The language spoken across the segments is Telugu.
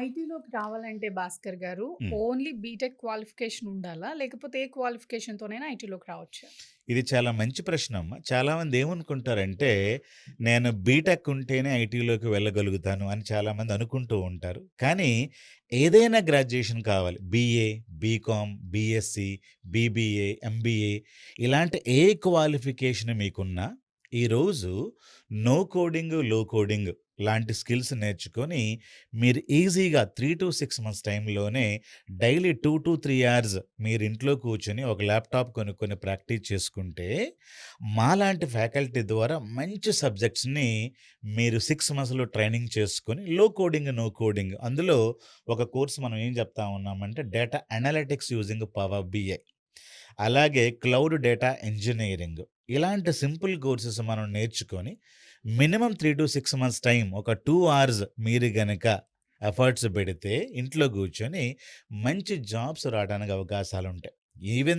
ఐటీలోకి రావాలంటే భాస్కర్ గారు. ఓన్లీ బీటెక్ క్వాలిఫికేషన్ ఉండాలా? లేకపోతే ఏ క్వాలిఫికేషన్‌తోనైనా ఐటీలోకి రావచ్చా? ఇది చాలా మంచి ప్రశ్న అమ్మ. చాలామంది ఏమనుకుంటారంటే, నేను బీటెక్ ఉంటేనే ఐటీలోకి వెళ్ళగలుగుతాను అని చాలామంది అనుకుంటూ ఉంటారు. కానీ ఏదైనా గ్రాడ్యుయేషన్ కావాలి. BA, BCom, BSc, BBA, MBA ఇలాంటి ఏ క్వాలిఫికేషన్ మీకున్నా ఈరోజు నో కోడింగ్, లో కోడింగ్ లాంటి స్కిల్స్ నేర్చుకొని మీరు ఈజీగా 3-6 మంత్స్ టైంలోనే డైలీ 2-3 అవర్స్ మీరు ఇంట్లో కూర్చొని ఒక ల్యాప్‌టాప్ కొనుక్కొని ప్రాక్టీస్ చేసుకుంటే, మాలాంటి ఫ్యాకల్టీ ద్వారా మంచి సబ్జెక్ట్స్‌ని మీరు సిక్స్ మంత్స్‌లో ట్రైనింగ్ చేసుకొని లో కోడింగ్, నో కోడింగ్ అందులో ఒక కోర్స్ మనం ఏం చెప్తా ఉన్నామంటే data analytics using power BI. అలాగే క్లౌడ్ డేటా ఇంజనీరింగ్ ఇలాంటి సింపుల్ కోర్సెస్ మనం నేర్చుకొని minimum three to six months time ఒక టూ అవర్స్ మీరు గనక ఎఫర్ట్స్ పెడితే ఇంట్లో కూర్చొని మంచి జాబ్స్ రావడానికి అవకాశాలుంటాయి. ఉంటాయి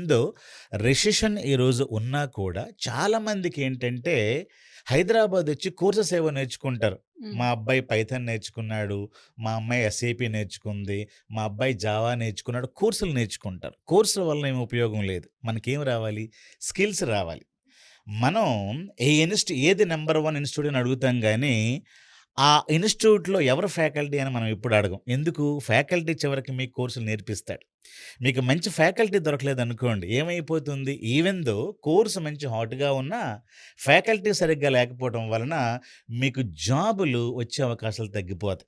దో రెసిషన్ ఈరోజు ఉన్నా కూడా చాలామందికి ఏంటంటే హైదరాబాద్ వచ్చి కోర్సెస్ ఏవో నేర్చుకుంటారు. మా అబ్బాయి పైథాన్ నేర్చుకున్నాడు. మా అమ్మాయి ఎస్ఏపీ నేర్చుకుంది. మా అబ్బాయి జావా నేర్చుకున్నాడు. కోర్సులు నేర్చుకుంటారు. కోర్సుల వల్ల ఏమి ఉపయోగం లేదు. మనకేం రావాలి? స్కిల్స్ రావాలి. మనం ఏ ఇన్‌స్టి ఏది నంబర్ 1 ఇన్‌స్టిట్యూట్ అని అడుగుతాం గానీ, ఆ ఇన్‌స్టిట్యూట్‌లో ఎవరు ఫ్యాకల్టీ అని మనం ఎప్పుడు అడగం. ఎందుకు? ఫ్యాకల్టీ చివరికి మీ కోర్సులు నేర్పిస్తాడు. మీకు మంచి ఫ్యాకల్టీ దొరకలేదు అనుకోండి ఏమైపోతుంది? ఈవెన్ దో కోర్సు మంచి హాట్‌గా ఉన్నా ఫ్యాకల్టీ సరిగ్గా లేకపోవడం వలన మీకు జాబులు వచ్చే అవకాశాలు తగ్గిపోతాయి.